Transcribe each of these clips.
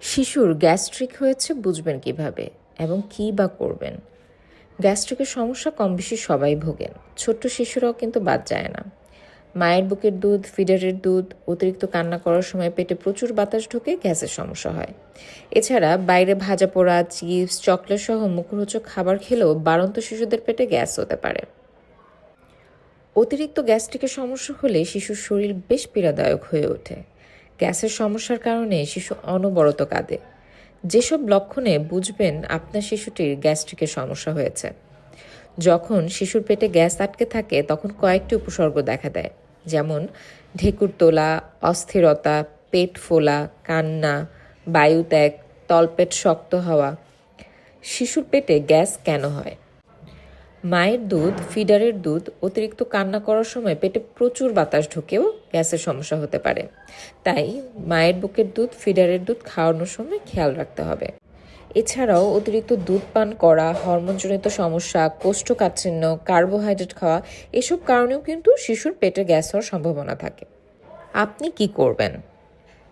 শিশুর গ্যাস্ট্রিক হয়েছে, বুঝবেন কীভাবে এবং কী বা করবেন। গ্যাস্ট্রিকের সমস্যা কম বেশি সবাই ভোগেন। ছোট্ট শিশুরাও কিন্তু বাদ যায় না। মায়ের বুকের দুধ, ফিডারের দুধ, অতিরিক্ত কান্না করার সময় পেটে প্রচুর বাতাস ঢুকে গ্যাসের সমস্যা হয়। এছাড়া বাইরে ভাজা পোড়া, চিপস, চকলেট সহ মুখরোচক খাবার খেলেও বাড়ন্ত শিশুদের পেটে গ্যাস হতে পারে। অতিরিক্ত গ্যাস্ট্রিকের সমস্যা হলে শিশুর শরীর বেশ পীড়াদায়ক হয়ে ওঠে। গ্যাসের সমস্যার কারণে শিশু অনবরত কাঁদে। যেসব লক্ষণে বুঝবেন আপনার শিশুটির গ্যাস্ট্রিকের সমস্যা হয়েছে। যখন শিশুর পেটে গ্যাস আটকে থাকে, তখন কয়েকটি উপসর্গ দেখা দেয়। যেমন, ঢেকুর তোলা, অস্থিরতা, পেট ফোলা, কান্না, বায়ুত্যাগ, তলপেট শক্ত হওয়া। শিশুর পেটে গ্যাস কেন হয়? মায়ের দুধ, ফিডারের দুধ, অতিরিক্ত কান্না করার সময় পেটে প্রচুর বাতাস ঢুকেও গ্যাসের সমস্যা হতে পারে। তাই মায়ের বুকের দুধ, ফিডারের দুধ খাওয়ানোর সময় খেয়াল রাখতে হবে। এছাড়াও অতিরিক্ত দুধ পান করা, হরমোনজনিত সমস্যা, কোষ্ঠকাঠিন্য, কার্বোহাইড্রেট খাওয়া, এসব কারণেও কিন্তু শিশুর পেটে গ্যাস হওয়ার সম্ভাবনা থাকে। আপনি কি করবেন?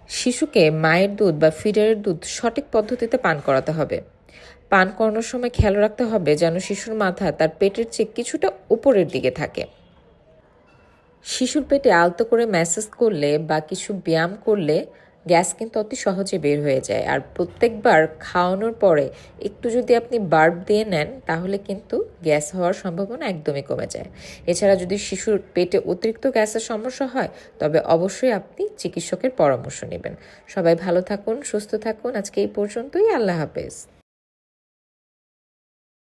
শিশুকে মায়ের দুধ বা ফিডারের দুধ সঠিক পদ্ধতিতে পান করাতে হবে। পান করানোর সময় খেয়াল রাখতে হবে যেন শিশুর মাথা তার পেটের চেয়ে কিছুটা উপরের দিকে থাকে। শিশুর পেটে আলতো করে ম্যাসেজ করলে বা কিছু ব্যায়াম করলে গ্যাস কিন্তু অতি সহজে বের হয়ে যায়। আর প্রত্যেকবার খাওয়ানোর পরে একটু যদি আপনি বার্ব দিয়ে নেন, তাহলে কিন্তু গ্যাস হওয়ার সম্ভাবনা একদমই কমে যায়। এছাড়া যদি শিশুর পেটে অতিরিক্ত গ্যাসের সমস্যা হয়, তবে অবশ্যই আপনি চিকিৎসকের পরামর্শ নেবেন। সবাই ভালো থাকুন, সুস্থ থাকুন। আজকে এই পর্যন্তই। আল্লাহ হাফেজ।